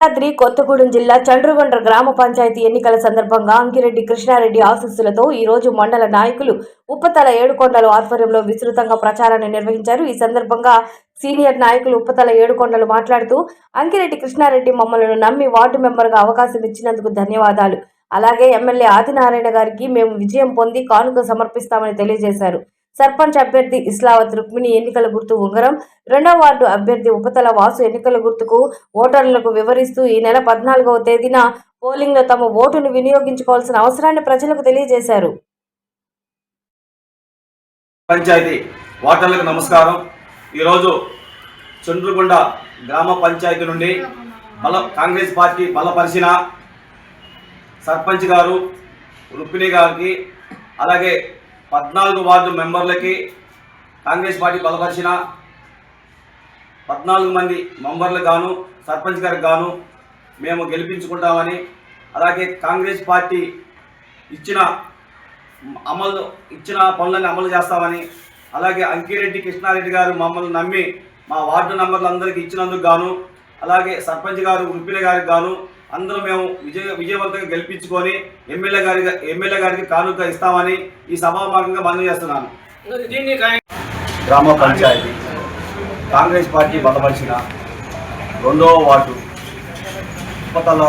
యాదాద్రి కొత్తగూడెం జిల్లా చండ్రుగొండ గ్రామ పంచాయతీ ఎన్నికల సందర్భంగా అంకిరెడ్డి కృష్ణారెడ్డి ఆశీస్సులతో ఈ రోజు మండల నాయకులు ఉప్పతల ఏడుకొండలు ఆధ్వర్యంలో విస్తృతంగా ప్రచారాన్ని నిర్వహించారు. ఈ సందర్భంగా సీనియర్ నాయకులు ఉప్పతల ఏడుకొండలు మాట్లాడుతూ అంకిరెడ్డి కృష్ణారెడ్డి మమ్మల్ని నమ్మి వార్డు మెంబర్గా అవకాశం ఇచ్చినందుకు ధన్యవాదాలు. అలాగే ఎమ్మెల్యే ఆదినారాయణ గారికి మేము విజయం పొంది కానుక సమర్పిస్తామని తెలియజేశారు. సర్పంచ్ అభ్యర్థి ఇస్లావత్ రుక్మిణి ఎన్నికల గుర్తు ఉంగరం. రెండవ వార్డు అభ్యర్థి ఉపతల వాసు ఎన్నికల గుర్తుకు ఓటర్లకు వివరిస్తూ ఈ నెల పద్నాలుగవ తేదీన పోలింగ్లో తమ ఓటును వినియోగించుకోవాల్సిన అవసరాన్ని ప్రజలకు తెలియజేశారు. పంచాయతీ ఓటర్లకు నమస్కారం. ఈరోజు చంద్రుగుండ గ్రామ పంచాయతీ నుండి బల కాంగ్రెస్ పార్టీ బలపరిచిన సర్పంచ్ గారు రుక్మిణి గారికి అలాగే పద్నాలుగు వార్డు మెంబర్లకి కాంగ్రెస్ పార్టీ బలపరిచిన పద్నాలుగు మంది మెంబర్లకు గాను సర్పంచ్ గారికి గాను మేము గెలిపించుకుంటామని అలాగే కాంగ్రెస్ పార్టీ ఇచ్చిన అమలు ఇచ్చిన పనులను అమలు చేస్తామని అలాగే అంకిరెడ్డి కృష్ణారెడ్డి గారు మమ్మల్ని నమ్మి మా వార్డు నంబర్లు అందరికీ ఇచ్చినందుకు గాను అలాగే సర్పంచ్ గారు రుపిల గారికి గాను అందరూ మేము విజయ విజయవంతంగా గెలిపించుకొని ఎమ్మెల్యే గారి ఎమ్మెల్యే గారికి కానుక ఇస్తామని ఈ సభాముఖంగా మనవి చేస్తున్నాను. గ్రామ పంచాయతీ కాంగ్రెస్ పార్టీ బలపరిచిన రెండవ వార్డు ఉపతల